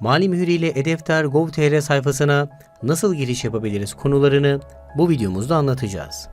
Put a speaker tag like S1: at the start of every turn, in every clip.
S1: Mali mühür ile Edefter Gov.tr sayfasına nasıl giriş yapabiliriz konularını bu videomuzda anlatacağız.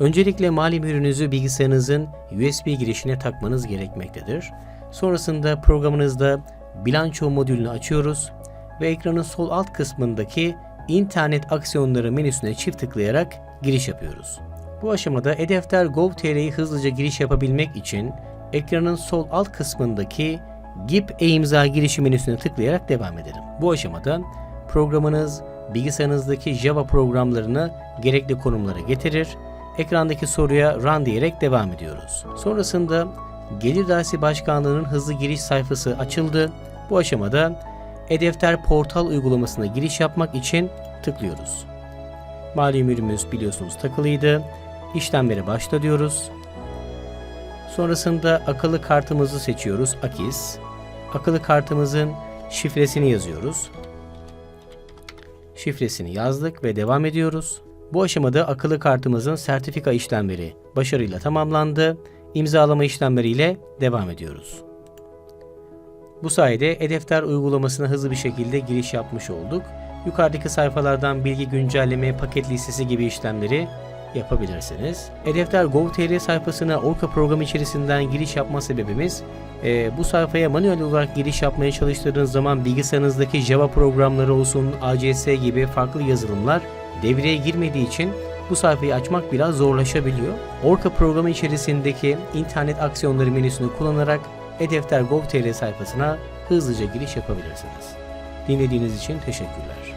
S1: Öncelikle mali mührünüzü bilgisayarınızın USB girişine takmanız gerekmektedir. Sonrasında programınızda bilanço modülünü açıyoruz ve ekranın sol alt kısmındaki internet aksiyonları menüsüne çift tıklayarak giriş yapıyoruz. Bu aşamada Edefter Gov.tr'yi hızlıca giriş yapabilmek için ekranın sol alt kısmındaki GIP e-imza girişi menüsüne tıklayarak devam edelim. Bu aşamada programınız bilgisayarınızdaki Java programlarını gerekli konumlara getirir. Ekrandaki soruya run diyerek devam ediyoruz. Sonrasında Gelir Dairesi Başkanlığı'nın hızlı giriş sayfası açıldı. Bu aşamada E-Defter portal uygulamasına giriş yapmak için tıklıyoruz. Mali mürümüz biliyorsunuz takılıydı. İşlemlere başla diyoruz. Sonrasında akıllı kartımızı seçiyoruz. Akis. Akıllı kartımızın şifresini yazıyoruz. Şifresini yazdık ve devam ediyoruz. Bu aşamada akıllı kartımızın sertifika işlemleri başarıyla tamamlandı. İmzalama işlemleriyle devam ediyoruz. Bu sayede E-Defter uygulamasına hızlı bir şekilde giriş yapmış olduk. Yukarıdaki sayfalardan bilgi güncelleme, paket listesi gibi işlemleri yapabilirsiniz. E-Defter Gov.tr sayfasına Orca programı içerisinden giriş yapma sebebimiz e, bu sayfaya manuel olarak giriş yapmaya çalıştığınız zaman bilgisayarınızdaki Java programları olsun, ACS gibi farklı yazılımlar devreye girmediği için bu sayfayı açmak biraz zorlaşabiliyor. Orca programı içerisindeki internet aksiyonları menüsünü kullanarak E-Defter Gov.tr sayfasına hızlıca giriş yapabilirsiniz. Dinlediğiniz için teşekkürler.